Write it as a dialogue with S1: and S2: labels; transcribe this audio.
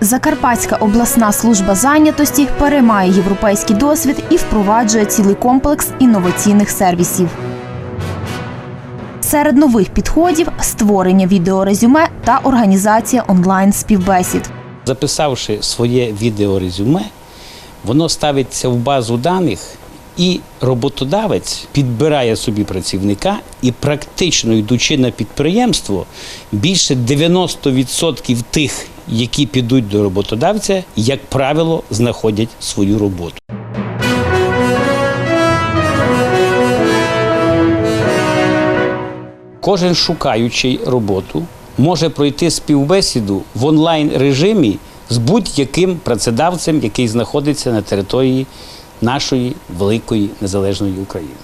S1: Закарпатська обласна служба зайнятості переймає європейський досвід і впроваджує цілий комплекс інноваційних сервісів. Серед нових підходів створення відеорезюме та організація онлайн співбесід.
S2: Записавши своє відеорезюме, воно ставиться в базу даних, і роботодавець підбирає собі працівника і практично йдучи на підприємство, більше 90% тих, які підуть до роботодавця, як правило, знаходять свою роботу. Кожен шукаючий роботу може пройти співбесіду в онлайн режимі з будь-яким працедавцем, який знаходиться на території нашої великої незалежної України.